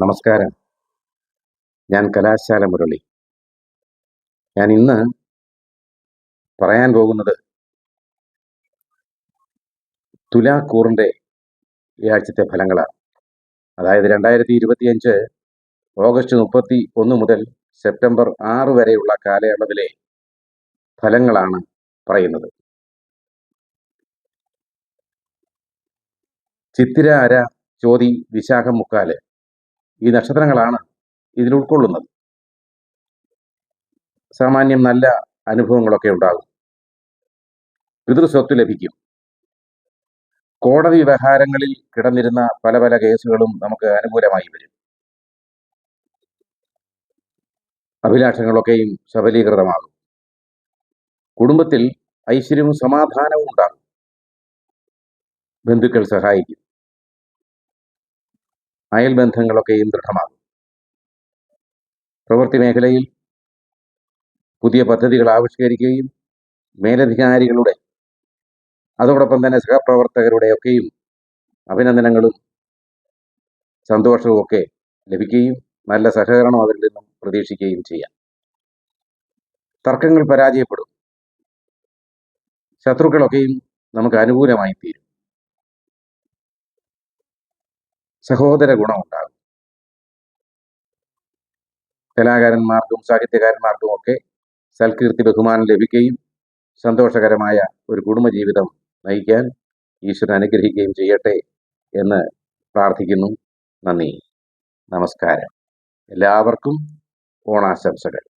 നമസ്കാരം. ഞാൻ കലാശാല മുരളി. ഞാൻ ഇന്ന് പറയാൻ പോകുന്നത് തുലാക്കൂറിന്റെ ഈ ആഴ്ചത്തെ ഫലങ്ങളാണ്. അതായത് രണ്ടായിരത്തി ഇരുപത്തിയഞ്ച് ഓഗസ്റ്റ് മുപ്പത്തി ഒന്ന് മുതൽ സെപ്റ്റംബർ ആറ് വരെയുള്ള കാലയളവിലെ ഫലങ്ങളാണ് പറയുന്നത്. ചിത്തിര അര ചോതി വിശാഖം മുക്കാൽ ഈ നക്ഷത്രങ്ങളാണ് ഇതിൽ ഉൾക്കൊള്ളുന്നത്. സാമാന്യം നല്ല അനുഭവങ്ങളൊക്കെ ഉണ്ടാകും. പിതൃസ്വത്ത് ലഭിക്കും. കോടതി വ്യവഹാരങ്ങളിൽ കിടന്നിരുന്ന പല പല കേസുകളും നമുക്ക് അനുകൂലമായി വരും. അഭിലാഷങ്ങളൊക്കെയും സബലീകൃതമാകും. കുടുംബത്തിൽ ഐശ്വര്യവും സമാധാനവും ഉണ്ടാകും. ബന്ധുക്കൾ സഹായിക്കും. അയൽബന്ധങ്ങളൊക്കെയും ദൃഢമാകും പ്രവൃത്തി മേഖലയിൽ പുതിയ പദ്ധതികൾ ആവിഷ്കരിക്കുകയും മേലധികാരികളുടെ അതോടൊപ്പം തന്നെ സഹപ്രവർത്തകരുടെ ഒക്കെയും അഭിനന്ദനങ്ങളും സന്തോഷവും ഒക്കെ ലഭിക്കുകയും നല്ല സഹകരണം അവരിൽ നിന്നും പ്രതീക്ഷിക്കുകയും ചെയ്യാം. തർക്കങ്ങൾ പരാജയപ്പെടും. ശത്രുക്കളൊക്കെയും നമുക്ക് അനുകൂലമായി തീരും. സഹോദര ഗുണമുണ്ടാകും. കലാകാരന്മാർക്കും സാഹിത്യകാരന്മാർക്കും ഒക്കെ സൽകീർത്തി ബഹുമാനം ലഭിക്കുകയും സന്തോഷകരമായ ഒരു കുടുംബജീവിതം നയിക്കാൻ ഈശ്വരൻ അനുഗ്രഹിക്കുകയും ചെയ്യട്ടെ എന്ന് പ്രാർത്ഥിക്കുന്നു. നന്ദി. നമസ്കാരം. എല്ലാവർക്കും ഓണാശംസകൾ.